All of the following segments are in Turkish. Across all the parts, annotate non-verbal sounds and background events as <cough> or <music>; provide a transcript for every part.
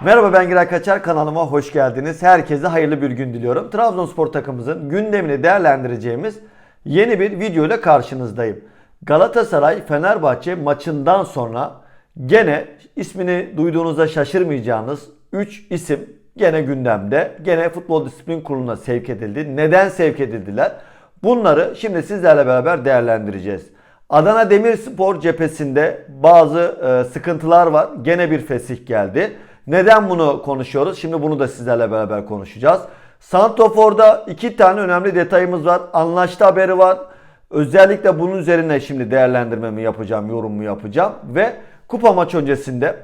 Merhaba ben Giray Kaçar kanalıma hoş geldiniz. Herkese hayırlı bir gün diliyorum. Trabzonspor takımımızın gündemini değerlendireceğimiz yeni bir video ile karşınızdayım. Galatasaray Fenerbahçe maçından sonra gene ismini duyduğunuzda şaşırmayacağınız 3 isim gene gündemde. Gene Futbol Disiplin Kurulu'na sevk edildi. Neden sevk edildiler? Bunları şimdi sizlerle beraber değerlendireceğiz. Adana Demirspor cephesinde bazı e, sıkıntılar var. Gene bir fesih geldi. Neden bunu konuşuyoruz? Şimdi bunu da sizlerle beraber konuşacağız. Santofor'da iki tane önemli detayımız var. Anlaştı haberi var. Özellikle bunun üzerine şimdi değerlendirmemi yapacağım, yorumumu yapacağım. Ve kupa maç öncesinde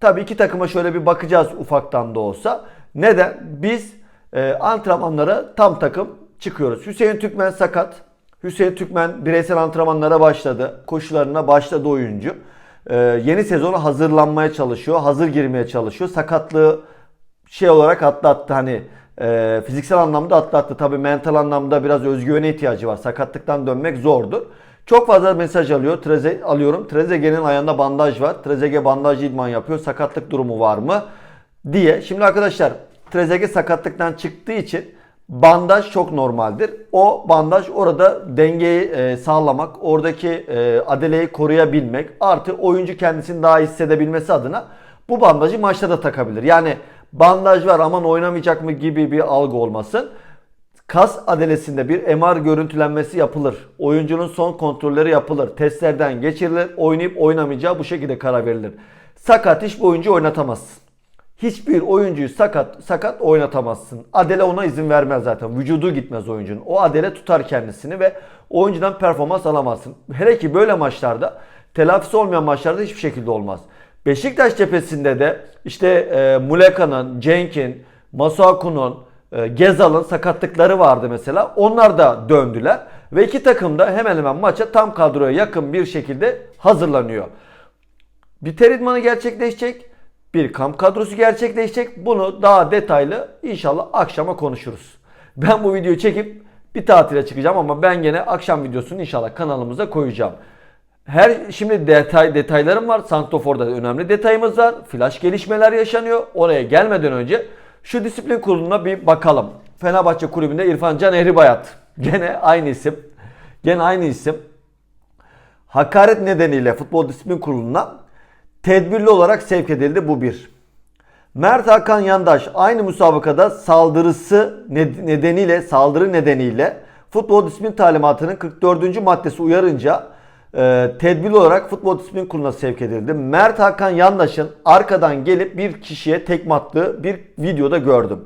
tabii iki takıma şöyle bir bakacağız ufaktan da olsa. Neden? Biz e, antrenmanlara tam takım çıkıyoruz. Hüseyin Türkmen sakat. Hüseyin Türkmen bireysel antrenmanlara başladı. Koşularına başladı oyuncu. Ee, yeni sezona hazırlanmaya çalışıyor. Hazır girmeye çalışıyor. Sakatlığı şey olarak atlattı hani e, fiziksel anlamda atlattı. Tabii mental anlamda biraz özgüvene ihtiyacı var. Sakatlıktan dönmek zordur. Çok fazla mesaj alıyor. Treze, alıyorum. Trezeguet'in ayağında bandaj var. Trezeguet bandajlı idman yapıyor. Sakatlık durumu var mı? Diye. Şimdi arkadaşlar Trezeguet sakatlıktan çıktığı için bandaj çok normaldir. O bandaj orada dengeyi e, sağlamak, oradaki e, adeleyi koruyabilmek, artı oyuncu kendisini daha hissedebilmesi adına bu bandajı maçta da takabilir. Yani bandaj var aman oynamayacak mı gibi bir algı olmasın. Kas adelesinde bir MR görüntülenmesi yapılır. Oyuncunun son kontrolleri yapılır. Testlerden geçirilir. Oynayıp oynamayacağı bu şekilde karar verilir. Sakat hiçbir oyuncu oynatamazsın. Hiçbir oyuncuyu sakat sakat oynatamazsın. Adele ona izin vermez zaten. Vücudu gitmez oyuncunun. O Adele tutar kendisini ve oyuncudan performans alamazsın. Hele ki böyle maçlarda telafisi olmayan maçlarda hiçbir şekilde olmaz. Beşiktaş cephesinde de işte e, Muleka'nın, Cenk'in, Masuaku'nun, e, Gezal'ın sakatlıkları vardı mesela. Onlar da döndüler. Ve iki takım da hemen hemen maça tam kadroya yakın bir şekilde hazırlanıyor. Bir ter idmanı gerçekleşecek. Bir kamp kadrosu gerçekleşecek. Bunu daha detaylı inşallah akşama konuşuruz. Ben bu videoyu çekip bir tatile çıkacağım ama ben gene akşam videosunu inşallah kanalımıza koyacağım. Her şimdi detay detaylarım var. Santofor'da önemli detayımız var. Flash gelişmeler yaşanıyor. Oraya gelmeden önce şu disiplin kuruluna bir bakalım. Fenerbahçe kulübünde İrfan Can Ehribayat. Gene aynı isim. Gene aynı isim. Hakaret nedeniyle futbol disiplin kuruluna tedbirli olarak sevk edildi bu bir. Mert Hakan Yandaş aynı müsabakada saldırısı ned- nedeniyle saldırı nedeniyle futbol disiplin talimatının 44. maddesi uyarınca e, tedbirli olarak futbol disiplin kuruluna sevk edildi. Mert Hakan Yandaş'ın arkadan gelip bir kişiye tekme attığı bir videoda gördüm.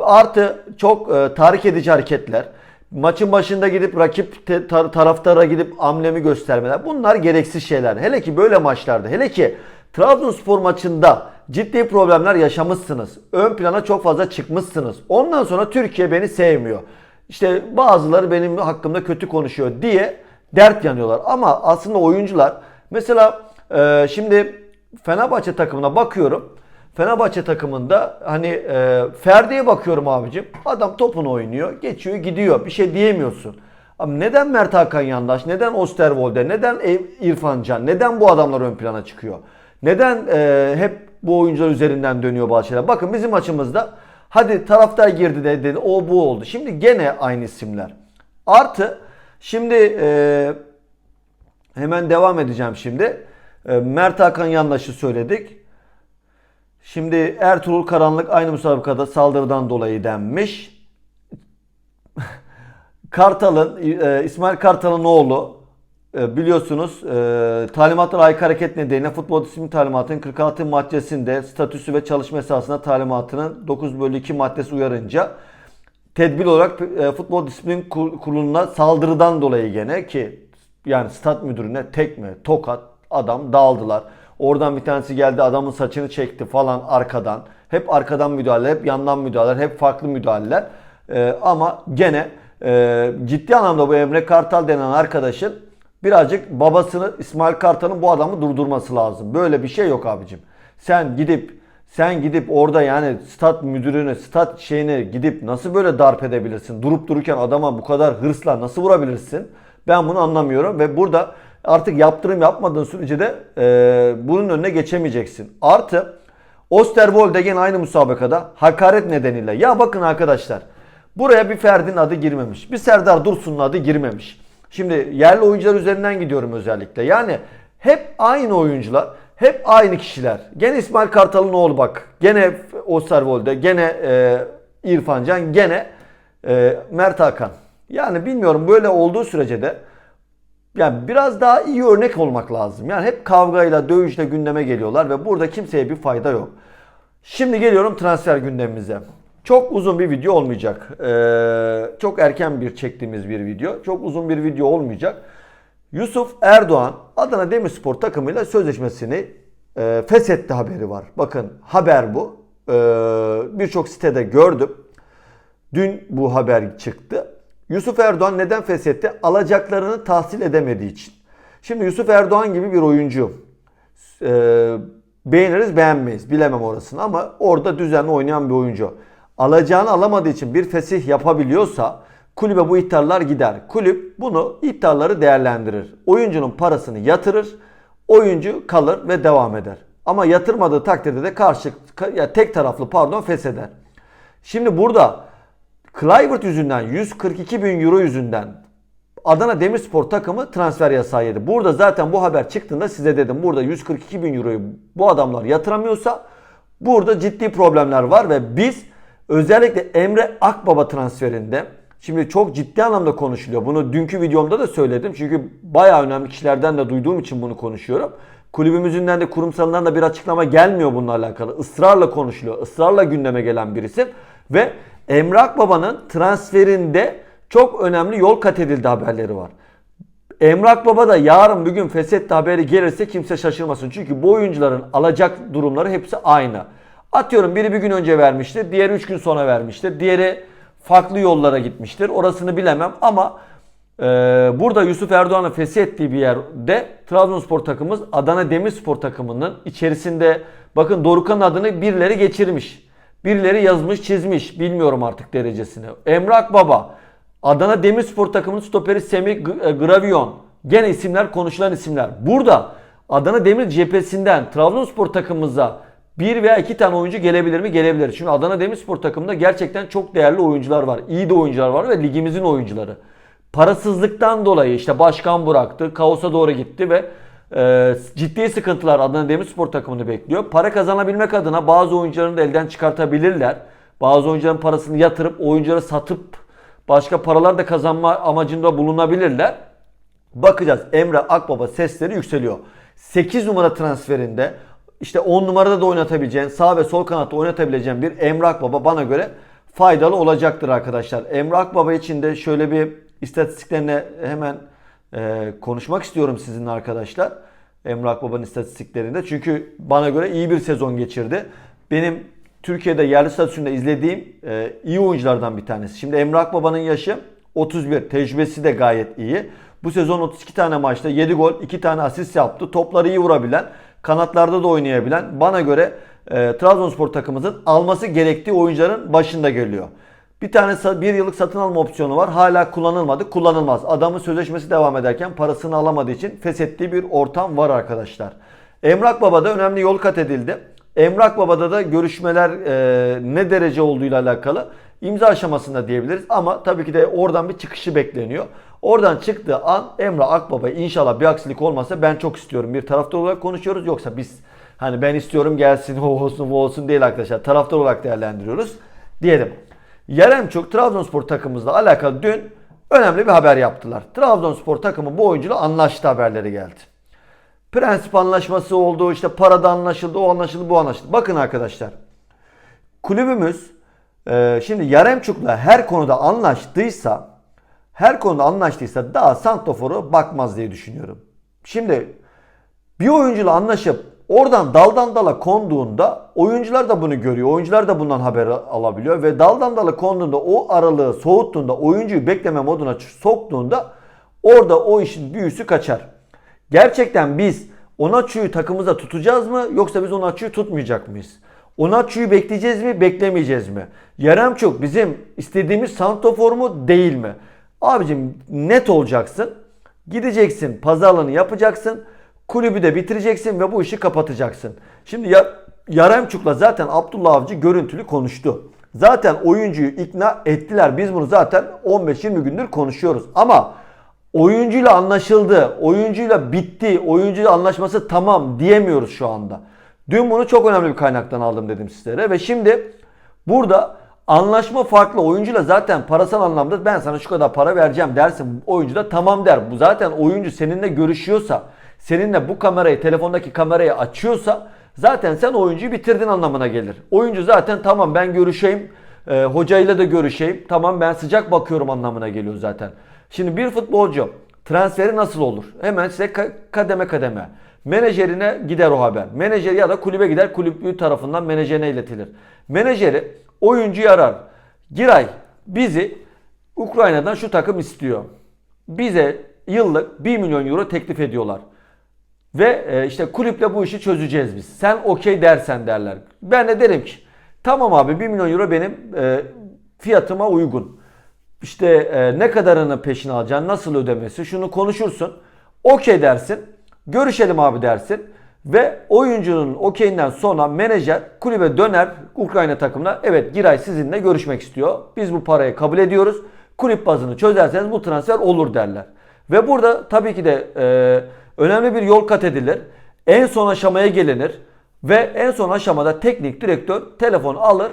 Artı çok e, tahrik edici hareketler. Maçın başında gidip rakip te- tar- taraftara gidip amblemi göstermeler. Bunlar gereksiz şeyler. Hele ki böyle maçlarda. Hele ki Trabzonspor maçında ciddi problemler yaşamışsınız. Ön plana çok fazla çıkmışsınız. Ondan sonra Türkiye beni sevmiyor. İşte bazıları benim hakkımda kötü konuşuyor diye dert yanıyorlar. Ama aslında oyuncular mesela e, şimdi Fenerbahçe takımına bakıyorum. Fenerbahçe takımında hani e, Ferdi'ye bakıyorum abicim. Adam topunu oynuyor, geçiyor, gidiyor. Bir şey diyemiyorsun. Ama neden Mert Hakan Yandaş, neden Osterwolde, neden Ev- İrfan Can, neden bu adamlar ön plana çıkıyor? Neden e, hep bu oyuncular üzerinden dönüyor bazı şeyler? Bakın bizim maçımızda hadi taraftar girdi de dedi, o bu oldu. Şimdi gene aynı isimler. Artı şimdi e, hemen devam edeceğim şimdi. E, Mert Hakan Yandaş'ı söyledik. Şimdi Ertuğrul Karanlık aynı müsabakada saldırıdan dolayı denmiş. <laughs> Kartal'ın, e, İsmail Kartal'ın oğlu biliyorsunuz e, talimatlara aykırı hareket nedeniyle futbol disiplin talimatının 46 maddesinde statüsü ve çalışma esasına talimatının 9 bölü 2 maddesi uyarınca tedbir olarak e, futbol disiplin Kur- kuruluna saldırıdan dolayı gene ki yani stat müdürüne tekme, tokat adam dağıldılar. Oradan bir tanesi geldi adamın saçını çekti falan arkadan. Hep arkadan müdahale, hep yandan müdahaleler, hep farklı müdahaleler. E, ama gene e, ciddi anlamda bu Emre Kartal denen arkadaşın birazcık babasını İsmail Kartal'ın bu adamı durdurması lazım. Böyle bir şey yok abicim. Sen gidip sen gidip orada yani stat müdürünü, stat şeyini gidip nasıl böyle darp edebilirsin? Durup dururken adama bu kadar hırsla nasıl vurabilirsin? Ben bunu anlamıyorum ve burada artık yaptırım yapmadığın sürece de e, bunun önüne geçemeyeceksin. Artı Osterwolde gene aynı müsabakada hakaret nedeniyle. Ya bakın arkadaşlar buraya bir Ferdi'nin adı girmemiş. Bir Serdar Dursun'un adı girmemiş. Şimdi yerli oyuncular üzerinden gidiyorum özellikle. Yani hep aynı oyuncular, hep aynı kişiler. Gene İsmail Kartal'ın oğlu bak. Gene Osterwolde, gene e, İrfan Can, gene e, Mert Hakan. Yani bilmiyorum böyle olduğu sürece de yani biraz daha iyi örnek olmak lazım. Yani hep kavgayla, dövüşle gündeme geliyorlar ve burada kimseye bir fayda yok. Şimdi geliyorum transfer gündemimize. Çok uzun bir video olmayacak. Ee, çok erken bir çektiğimiz bir video. Çok uzun bir video olmayacak. Yusuf Erdoğan Adana Demirspor takımıyla sözleşmesini e, feshetti haberi var. Bakın haber bu. Ee, Birçok sitede gördüm. Dün bu haber çıktı. Yusuf Erdoğan neden feshetti? Alacaklarını tahsil edemediği için. Şimdi Yusuf Erdoğan gibi bir oyuncu e, beğeniriz beğenmeyiz bilemem orasını ama orada düzenli oynayan bir oyuncu. Alacağını alamadığı için bir fesih yapabiliyorsa kulübe bu ihtarlar gider. Kulüp bunu ihtarları değerlendirir. Oyuncunun parasını yatırır. Oyuncu kalır ve devam eder. Ama yatırmadığı takdirde de karşı ya tek taraflı pardon fesheder. Şimdi burada Kluivert yüzünden 142 bin euro yüzünden Adana Demirspor takımı transfer yasağı yedi. Burada zaten bu haber çıktığında size dedim. Burada 142 bin euroyu bu adamlar yatıramıyorsa burada ciddi problemler var ve biz özellikle Emre Akbaba transferinde şimdi çok ciddi anlamda konuşuluyor. Bunu dünkü videomda da söyledim. Çünkü bayağı önemli kişilerden de duyduğum için bunu konuşuyorum. Kulübümüzünden de kurumsalından da bir açıklama gelmiyor bununla alakalı. Israrla konuşuluyor. Israrla gündeme gelen bir isim. Ve Emre Akbaba'nın transferinde çok önemli yol kat edildi haberleri var. Emrak Baba da yarın bir gün feshetti haberi gelirse kimse şaşırmasın. Çünkü bu oyuncuların alacak durumları hepsi aynı. Atıyorum biri bir gün önce vermiştir, diğeri 3 gün sonra vermiştir, diğeri farklı yollara gitmiştir. Orasını bilemem ama e, burada Yusuf Erdoğan'ın feshettiği bir yerde Trabzonspor takımımız Adana Demirspor takımının içerisinde bakın Dorukan'ın adını birileri geçirmiş. Birileri yazmış çizmiş bilmiyorum artık derecesini. Emrak Baba Adana Demirspor takımının stoperi Semih e, Gravion. Gene isimler konuşulan isimler. Burada Adana Demir cephesinden Trabzonspor takımımıza bir veya iki tane oyuncu gelebilir mi? Gelebilir. Çünkü Adana Demirspor takımında gerçekten çok değerli oyuncular var. İyi de oyuncular var ve ligimizin oyuncuları. Parasızlıktan dolayı işte başkan bıraktı, kaosa doğru gitti ve e, ciddi sıkıntılar Adana Demirspor takımını bekliyor. Para kazanabilmek adına bazı oyuncularını da elden çıkartabilirler. Bazı oyuncuların parasını yatırıp oyuncuları satıp başka paralar da kazanma amacında bulunabilirler. Bakacağız. Emre Akbaba sesleri yükseliyor. 8 numara transferinde işte 10 numarada da oynatabileceğin, sağ ve sol kanatta oynatabileceğin bir Emre Akbaba bana göre faydalı olacaktır arkadaşlar. Emre Akbaba için de şöyle bir istatistiklerine hemen e, konuşmak istiyorum sizinle arkadaşlar. Emre Akbaba'nın istatistiklerinde. Çünkü bana göre iyi bir sezon geçirdi. Benim Türkiye'de yerli statüsünde izlediğim e, iyi oyunculardan bir tanesi. Şimdi Emre Akbaba'nın yaşı 31. Tecrübesi de gayet iyi. Bu sezon 32 tane maçta 7 gol, 2 tane asist yaptı. Topları iyi vurabilen, kanatlarda da oynayabilen bana göre e, Trabzonspor takımımızın alması gerektiği oyuncuların başında geliyor. Bir tane bir yıllık satın alma opsiyonu var. Hala kullanılmadı. Kullanılmaz. Adamın sözleşmesi devam ederken parasını alamadığı için feshettiği bir ortam var arkadaşlar. Emrak Baba'da önemli yol kat edildi. Emrak Baba'da da görüşmeler e, ne derece olduğuyla alakalı imza aşamasında diyebiliriz. Ama tabii ki de oradan bir çıkışı bekleniyor. Oradan çıktığı an Emrah Akbaba inşallah bir aksilik olmasa ben çok istiyorum. Bir taraftar olarak konuşuyoruz. Yoksa biz hani ben istiyorum gelsin <laughs> o olsun bu olsun değil arkadaşlar. Taraftar olarak değerlendiriyoruz diyelim. Yaremçuk Trabzonspor takımımızla alakalı dün önemli bir haber yaptılar. Trabzonspor takımı bu oyuncuyla anlaştı haberleri geldi. Prensip anlaşması oldu, işte parada anlaşıldı, o anlaşıldı, bu anlaşıldı. Bakın arkadaşlar, kulübümüz e, şimdi Yaremçuk'la her konuda anlaştıysa, her konuda anlaştıysa daha Santofor'u bakmaz diye düşünüyorum. Şimdi bir oyuncuyla anlaşıp oradan daldan dala konduğunda oyuncular da bunu görüyor. Oyuncular da bundan haber alabiliyor ve daldan dala konduğunda o aralığı soğuttuğunda oyuncuyu bekleme moduna soktuğunda orada o işin büyüsü kaçar. Gerçekten biz Onaçu'yu takımıza tutacağız mı yoksa biz Onaçu'yu tutmayacak mıyız? Onaçu'yu bekleyeceğiz mi beklemeyeceğiz mi? Yaremçuk bizim istediğimiz santofor mu değil mi? Abicim net olacaksın. Gideceksin pazarlığını yapacaksın. Kulübü de bitireceksin ve bu işi kapatacaksın. Şimdi ya Yaremçuk'la zaten Abdullah Avcı görüntülü konuştu. Zaten oyuncuyu ikna ettiler. Biz bunu zaten 15-20 gündür konuşuyoruz. Ama oyuncuyla anlaşıldı, oyuncuyla bitti, oyuncuyla anlaşması tamam diyemiyoruz şu anda. Dün bunu çok önemli bir kaynaktan aldım dedim sizlere ve şimdi burada anlaşma farklı. Oyuncuyla zaten parasal anlamda ben sana şu kadar para vereceğim dersin. Oyuncu da tamam der. Bu zaten oyuncu seninle görüşüyorsa, seninle bu kamerayı, telefondaki kamerayı açıyorsa zaten sen oyuncuyu bitirdin anlamına gelir. Oyuncu zaten tamam ben görüşeyim, e, hocayla da görüşeyim. Tamam ben sıcak bakıyorum anlamına geliyor zaten. Şimdi bir futbolcu transferi nasıl olur? Hemen size ka- kademe kademe. Menajerine gider o haber. Menajer ya da kulübe gider kulübü tarafından menajerine iletilir. Menajeri oyuncuyu arar. Giray bizi Ukrayna'dan şu takım istiyor. Bize yıllık 1 milyon euro teklif ediyorlar. Ve e, işte kulüple bu işi çözeceğiz biz. Sen okey dersen derler. Ben de derim ki tamam abi 1 milyon euro benim e, fiyatıma uygun. İşte e, ne kadarını peşin alacaksın, nasıl ödemesi, şunu konuşursun. Okey dersin. Görüşelim abi dersin. Ve oyuncunun okeyinden sonra menajer kulübe döner Ukrayna takımına. Evet Giray sizinle görüşmek istiyor. Biz bu parayı kabul ediyoruz. Kulüp bazını çözerseniz bu transfer olur derler. Ve burada tabii ki de e, önemli bir yol kat edilir. En son aşamaya gelinir. Ve en son aşamada teknik direktör telefon alır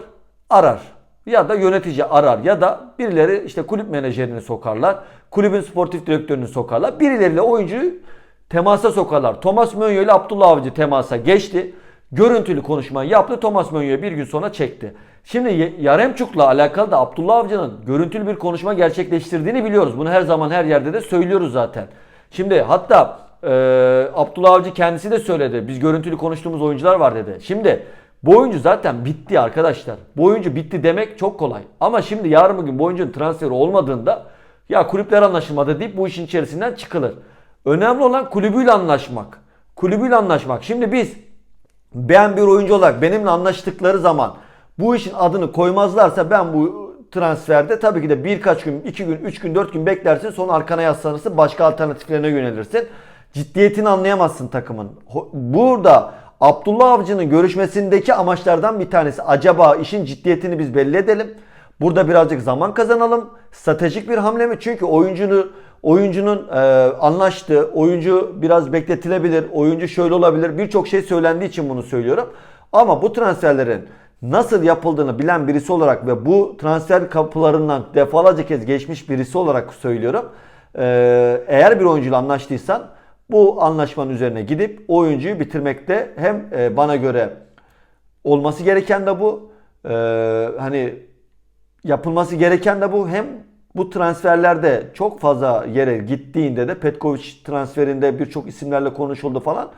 arar. Ya da yönetici arar ya da birileri işte kulüp menajerini sokarlar. Kulübün sportif direktörünü sokarlar. Birileriyle oyuncuyu temasa sokarlar. Thomas Mönyo ile Abdullah Avcı temasa geçti. Görüntülü konuşma yaptı. Thomas Mönyo'yu bir gün sonra çekti. Şimdi Yaremçuk'la alakalı da Abdullah Avcı'nın görüntülü bir konuşma gerçekleştirdiğini biliyoruz. Bunu her zaman her yerde de söylüyoruz zaten. Şimdi hatta e, Abdullah Avcı kendisi de söyledi. Biz görüntülü konuştuğumuz oyuncular var dedi. Şimdi bu oyuncu zaten bitti arkadaşlar. Bu oyuncu bitti demek çok kolay. Ama şimdi yarın bugün bu oyuncunun transferi olmadığında ya kulüpler anlaşılmadı deyip bu işin içerisinden çıkılır. Önemli olan kulübüyle anlaşmak. Kulübüyle anlaşmak. Şimdi biz ben bir oyuncu olarak benimle anlaştıkları zaman bu işin adını koymazlarsa ben bu transferde tabii ki de birkaç gün, iki gün, üç gün, dört gün beklersin sonra arkana yaslanırsın başka alternatiflerine yönelirsin. Ciddiyetini anlayamazsın takımın. Burada Abdullah Avcı'nın görüşmesindeki amaçlardan bir tanesi acaba işin ciddiyetini biz belli edelim. Burada birazcık zaman kazanalım. Stratejik bir hamle mi? Çünkü oyuncunu oyuncunun e, anlaştığı, oyuncu biraz bekletilebilir, oyuncu şöyle olabilir. Birçok şey söylendiği için bunu söylüyorum. Ama bu transferlerin nasıl yapıldığını bilen birisi olarak ve bu transfer kapılarından defalarca kez geçmiş birisi olarak söylüyorum. E, eğer bir oyuncuyla anlaştıysan bu anlaşmanın üzerine gidip oyuncuyu bitirmekte hem e, bana göre olması gereken de bu. E, hani yapılması gereken de bu. Hem bu transferlerde çok fazla yere gittiğinde de Petkovic transferinde birçok isimlerle konuşuldu falan.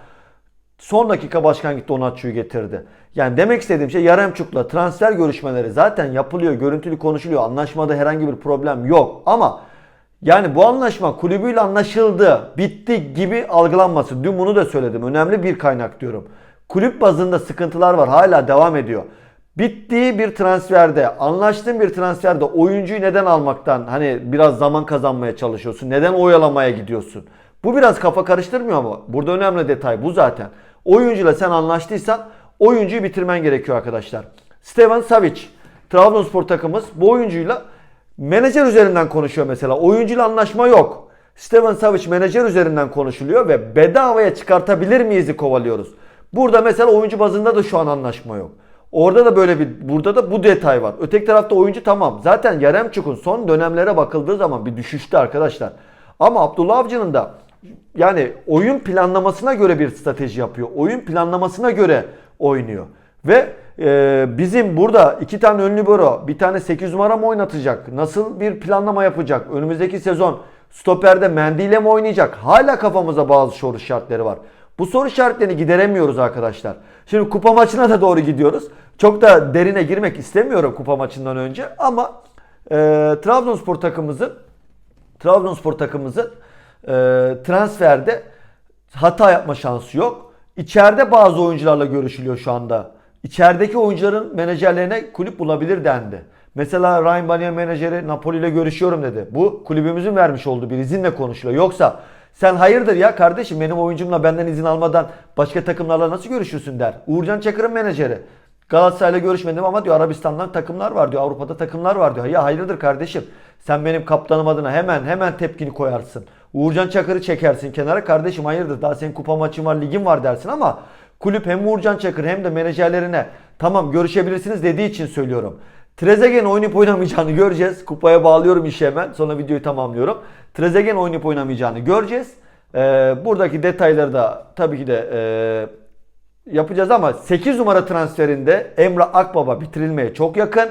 Son dakika başkan gitti Onatçı'yı getirdi. Yani demek istediğim şey Yaremçuk'la transfer görüşmeleri zaten yapılıyor, görüntülü konuşuluyor. Anlaşmada herhangi bir problem yok. Ama yani bu anlaşma kulübüyle anlaşıldı, bitti gibi algılanmasın. Dün bunu da söyledim. Önemli bir kaynak diyorum. Kulüp bazında sıkıntılar var. Hala devam ediyor. Bittiği bir transferde, anlaştığın bir transferde oyuncuyu neden almaktan hani biraz zaman kazanmaya çalışıyorsun? Neden oyalamaya gidiyorsun? Bu biraz kafa karıştırmıyor mu? Burada önemli detay bu zaten. Oyuncuyla sen anlaştıysan oyuncuyu bitirmen gerekiyor arkadaşlar. Stevan Savic, Trabzonspor takımımız bu oyuncuyla menajer üzerinden konuşuyor mesela. Oyuncuyla anlaşma yok. Stevan Savic menajer üzerinden konuşuluyor ve bedavaya çıkartabilir miyiz'i kovalıyoruz. Burada mesela oyuncu bazında da şu an anlaşma yok. Orada da böyle bir burada da bu detay var. Öteki tarafta oyuncu tamam. Zaten Yaremçuk'un son dönemlere bakıldığı zaman bir düşüştü arkadaşlar. Ama Abdullah Avcı'nın da yani oyun planlamasına göre bir strateji yapıyor. Oyun planlamasına göre oynuyor. Ve e, bizim burada iki tane ön libero, bir tane 8 numara mı oynatacak? Nasıl bir planlama yapacak? Önümüzdeki sezon stoperde Mendy mi oynayacak? Hala kafamıza bazı soru işaretleri var. Bu soru işaretlerini gideremiyoruz arkadaşlar. Şimdi kupa maçına da doğru gidiyoruz. Çok da derine girmek istemiyorum kupa maçından önce ama e, Trabzonspor takımımızın Trabzonspor takımımızın e, transferde hata yapma şansı yok. İçeride bazı oyuncularla görüşülüyor şu anda. İçerideki oyuncuların menajerlerine kulüp bulabilir dendi. Mesela Ryan Banya menajeri Napoli ile görüşüyorum dedi. Bu kulübümüzün vermiş olduğu bir izinle konuşuluyor. Yoksa Sen hayırdır ya kardeşim benim oyuncumla benden izin almadan başka takımlarla nasıl görüşürsün der. Uğurcan Çakır'ın menajeri. Galatasaray'la görüşmedim ama diyor Arabistan'dan takımlar var diyor. Avrupa'da takımlar var diyor. Ya hayırdır kardeşim? Sen benim kaptanım adına hemen hemen tepkini koyarsın. Uğurcan Çakır'ı çekersin kenara. Kardeşim hayırdır daha senin kupa maçın var ligin var dersin ama kulüp hem Uğurcan Çakır hem de menajerlerine tamam görüşebilirsiniz dediği için söylüyorum. Trezeguet'in oynayıp oynamayacağını göreceğiz. Kupaya bağlıyorum işi hemen. Sonra videoyu tamamlıyorum. Trezeguet'in oynayıp oynamayacağını göreceğiz. Ee, buradaki detayları da tabii ki de e, yapacağız ama 8 numara transferinde Emrah Akbaba bitirilmeye çok yakın.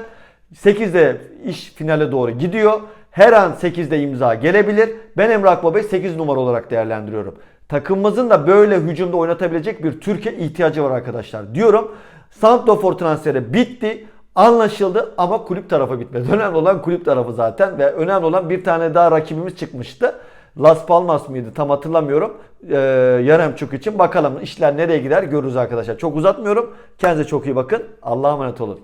8'de iş finale doğru gidiyor. Her an 8'de imza gelebilir. Ben Emrah Akbaba'yı 8 numara olarak değerlendiriyorum. Takımımızın da böyle hücumda oynatabilecek bir Türkiye ihtiyacı var arkadaşlar diyorum. Santrofor transferi bitti. Anlaşıldı ama kulüp tarafı bitmedi. <laughs> Önemli olan kulüp tarafı zaten ve önemli olan bir tane daha rakibimiz çıkmıştı. Las Palmas mıydı tam hatırlamıyorum. Ee, Yaremçuk için bakalım işler nereye gider görürüz arkadaşlar. Çok uzatmıyorum. Kendinize çok iyi bakın. Allah'a emanet olun.